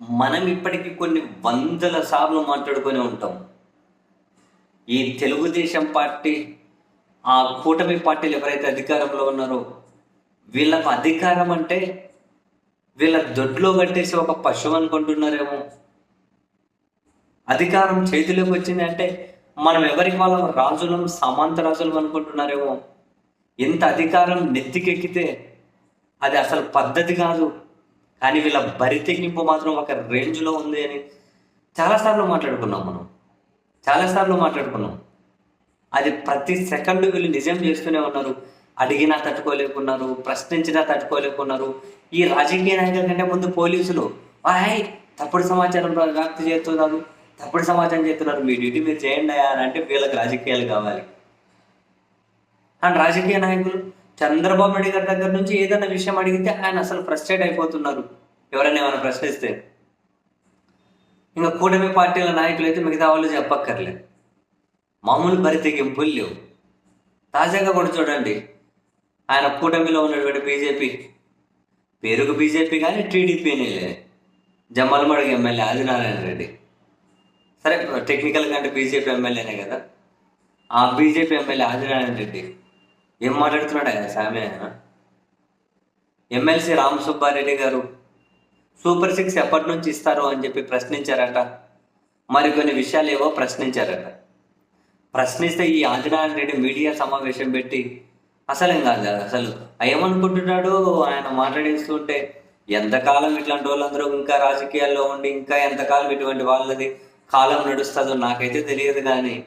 మనం ఇప్పటికీ కొన్ని వందల సార్లు మాట్లాడుకొని ఉంటాం. ఈ తెలుగుదేశం పార్టీ ఆ కూటమి పార్టీలు ఎవరైతే అధికారంలో ఉన్నారో వీళ్ళకు అధికారం అంటే వీళ్ళ దొడ్లో కట్టేసి ఒక పశువు అనుకుంటున్నారేమో. అధికారం చేతిలోకి వచ్చింది అంటే మనం ఎవరికి వాళ్ళ రాజులం సమాంత రాజులం అనుకుంటున్నారేమో. ఎంత అధికారం నెత్తికెక్కితే అది అసలు పద్ధతి కాదు. కానీ వీళ్ళ బరితెగింపు మాత్రం ఒక రేంజ్లో ఉంది అని చాలాసార్లు మాట్లాడుకున్నాం మనం. చాలాసార్లు మాట్లాడుకున్నాం. అది ప్రతి సెకండ్ వీళ్ళు నిజం చేస్తూనే ఉన్నారు. అడిగినా తట్టుకోలేకున్నారు. ప్రశ్నించినా తట్టుకోలేకున్నారు. ఈ రాజకీయ నాయకుల కంటే ముందు పోలీసులు హాయ్ తప్పుడు సమాచారం వ్యాప్తి చేస్తున్నారు. తప్పుడు సమాచారం చేస్తున్నారు. మీ డ్యూటీ మీరు చేయండి అని అంటే వీళ్ళకి రాజకీయాలు కావాలి. అండ్ రాజకీయ నాయకులు చంద్రబాబు నాయుడు గారి దగ్గర నుంచి ఏదైనా విషయం అడిగితే ఆయన అసలు ఫ్రస్ట్రేట్ అయిపోతున్నారు. ఎవరైనా ఏమైనా ప్రశ్నిస్తే. ఇంకా కూటమి పార్టీల నాయకులు అయితే మిగతా వాళ్ళు చెప్పక్కర్లే. మామూలు బరితెగింపులు లేవు. తాజాగా కూడా చూడండి. ఆయన కూటమిలో ఉన్నటువంటి బీజేపీ. పేరుకు బీజేపీ కానీ టీడీపీనే లే. జమ్మలమడుగు ఎమ్మెల్యే ఆదినారాయణ రెడ్డి. సరే టెక్నికల్ అంటే బీజేపీ ఎమ్మెల్యేనే కదా. ఆ బీజేపీ ఎమ్మెల్యే ఆదినారాయణ రెడ్డి. ఏం మాట్లాడుతున్నాడా సామె. ఎమ్మెల్సీ రామ్ సుబ్బారెడ్డి గారు సూపర్ సిక్స్ ఎప్పటి నుంచి ఇస్తారు? అని చెప్పి ప్రశ్నించారట. మరికొన్ని విషయాలు ఏవో ప్రశ్నించారట. ప్రశ్నిస్తే ఈ ఆంజనేయ రెడ్డి మీడియా సమావేశం పెట్టి అసలేం కాదు అసలు ఏమనుకుంటున్నాడు? ఆయన మాట్లాడిస్తుంటే ఎంతకాలం ఇట్లాంటి వాళ్ళందరూ ఇంకా రాజకీయాల్లో ఉండి ఇంకా ఎంతకాలం ఇటువంటి వాళ్ళది కాలం నడుస్తుందో నాకైతే తెలియదు కానీ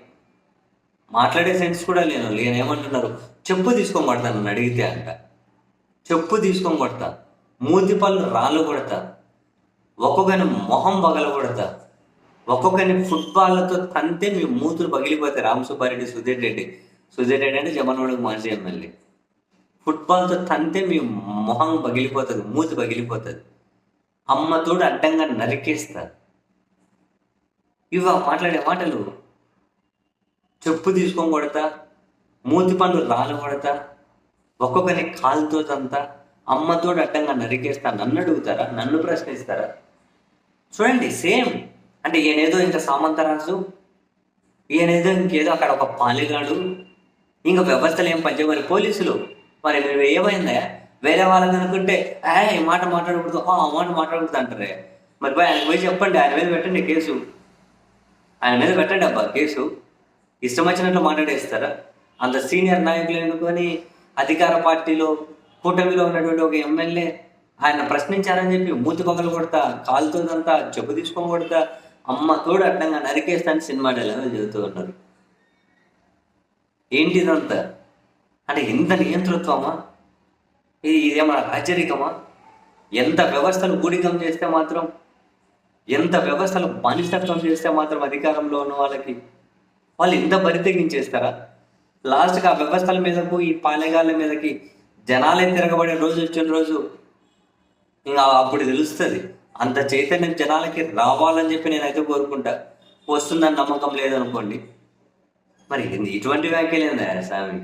మాట్లాడే సెన్స్ కూడా లేను నేను ఏమంటున్నారు? చెప్పు తీసుకొని నన్ను అడిగితే అంట. చెప్పు తీసుకోబడతా మూతి పళ్ళు రాళ్ళు కొడతా. ఒక్కొక్కని మొహం పగల కొడతా ఒక్కొక్కని ఫుట్బాల్తో తంతే మీ మూతులు పగిలిపోతాయి. రామ్ సుబ్బారెడ్డి సుధీర్ రెడ్డి. సుధీర్ రెడ్డి అంటే జమనోడికి మాజీ ఎమ్మెల్యే. ఫుట్బాల్తో తంతే మీ మొహం పగిలిపోతుంది మూతి పగిలిపోతుంది. అమ్మతోడు అడ్డంగా నరికేస్తారు ఇవి మాట్లాడే మాటలు చెప్పు తీసుకొని కొడతా మూతి పండు రాలు కొడతా ఒక్కొక్కరి కాలుతో తంతా అమ్మతో అడ్డంగా నరికేస్తా నన్ను అడుగుతారా నన్ను ప్రశ్నిస్తారా? చూడండి సేమ్. అంటే ఈయనేదో ఇంకా సామంతరాజు ఈయనేదో ఇంకేదో అక్కడ ఒక పాలిగాడు ఇంకా వ్యవస్థలు ఏం పనిచే మరి పోలీసులు. మరి మీరు ఏమైందా? వేరే వాళ్ళని అనుకుంటే ఏ మాట మాట్లాడకూడదు ఆ, ఆ మాట మాట్లాడకూడదు అంటారే. మరి పోయి ఆయన పోయి చెప్పండి ఆయన మీద పెట్టండి కేసు. ఆయన మీద పెట్టండి అబ్బా కేసు. ఇష్టం వచ్చినట్లు మాట్లాడేస్తారా? అంత సీనియర్ నాయకులు ఎన్నుకొని అధికార పార్టీలో కూటమిలో ఉన్నటువంటి ఒక ఎమ్మెల్యే ఆయన ప్రశ్నించారని చెప్పి మూతి పొగలు కొడతా కాలుతోదంతా చెప్పు తీసుకొని కొడతా అమ్మ తోడు అడ్డంగా నరికేస్తాను సినిమా డైలాగులు చెబుతూ ఉన్నారు. ఏంటిదంతా? అంటే ఎంత నియంతృత్వమా? ఇది ఇదేమన్నా రాజరికమా? ఎంత వ్యవస్థలు గూడికం చేస్తే మాత్రం ఎంత వ్యవస్థలు బానిసత్వం చేస్తే మాత్రం అధికారంలో ఉన్న వాళ్ళకి వాళ్ళు ఎంత బరితెగించేస్తారా లాస్ట్కి ఆ వ్యవస్థల మీదకు ఈ పాలెగాళ్ళ మీదకి జనాలే తిరగబడే రోజు వచ్చిన రోజు ఇంకా అప్పుడు తెలుస్తుంది. అంత చైతన్యం జనాలకి రావాలని చెప్పి నేనైతే కోరుకుంటా. వస్తుందని నమ్మకం లేదనుకోండి. మరి ఇటువంటి వ్యాఖ్యలేదా స్వామి?